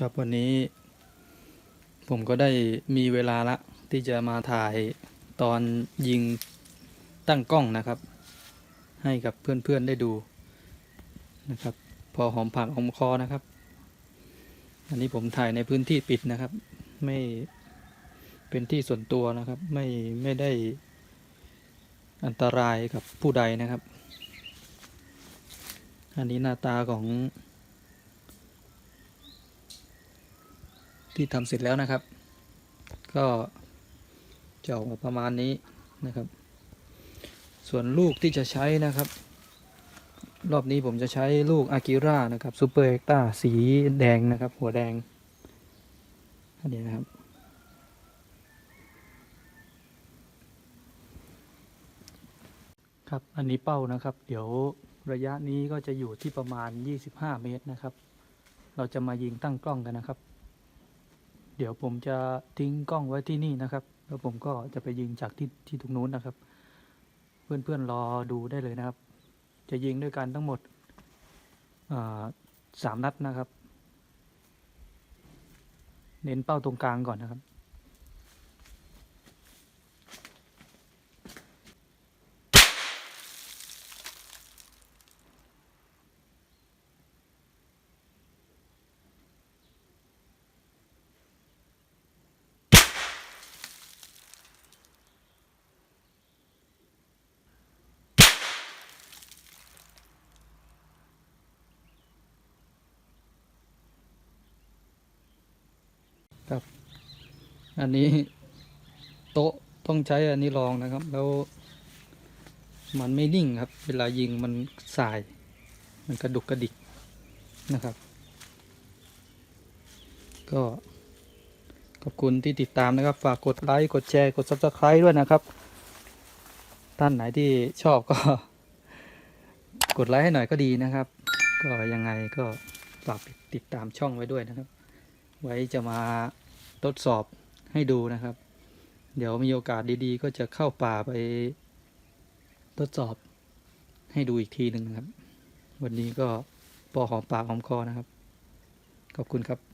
ครับวันนี้ผมก็ได้มีเวลาละที่จะมาถ่ายตอนยิงตั้งกล้องนะครับ ให้กับเพื่อนๆได้ดูนะครับ พอหอมปากหอมคอนะครับ อันนี้ผมถ่ายในพื้นที่ปิดนะครับ ไม่เป็นที่ส่วนตัวนะครับ ไม่ไม่ได้อันตรายกับผู้ใดนะครับ อันนี้หน้าตาของ ที่ทำเสร็จแล้วนะครับ ก็จะออกมาประมาณนี้นะครับ ส่วนลูกที่จะใช้นะครับ รอบนี้ผมจะใช้ลูกอากิระนะครับซูเปอร์เอ็กต้าสีแดงนะครับ หัวแดงอันนี้นะครับ ครับอันนี้เป้านะครับ เดี๋ยวระยะนี้ก็จะอยู่ที่ประมาณ 25 เมตรนะครับ เราจะมายิงตั้งกล้องกันนะครับ เดี๋ยวผมจะทิ้งกล้องไว้ที่นี่นะครับ แล้วผมก็จะไปยิงจากที่ที่ตรงนู้นนะครับ เพื่อนๆรอดูได้เลยนะครับ จะยิงด้วยกันทั้งหมดสามนัดนะครับ เน้นเป้าตรงกลางก่อนนะครับ อันนี้โต๊ะต้องใช้อันนี้รองนะครับ แล้ว มันไม่นิ่งครับ เวลายิงมันสาย มันกระดุกกระดิกนะครับ ก็ขอบคุณที่ติดตามนะครับ ฝากกดไลค์กดแชร์กด subscribe ด้วยนะครับ ท่านไหนที่ชอบก็ กดไลค์ให้หน่อยก็ดีนะครับ ก็ยังไงก็ฝากติดตามช่องไว้ด้วยนะครับ ไว้จะมาทดสอบให้ดูนะครับ เดี๋ยวมีโอกาสดีๆ ก็จะเข้าป่าไปทดสอบให้ดูอีกทีหนึ่งนะครับ วันนี้ก็พอหอมปากหอมคอนะครับ ขอบคุณครับ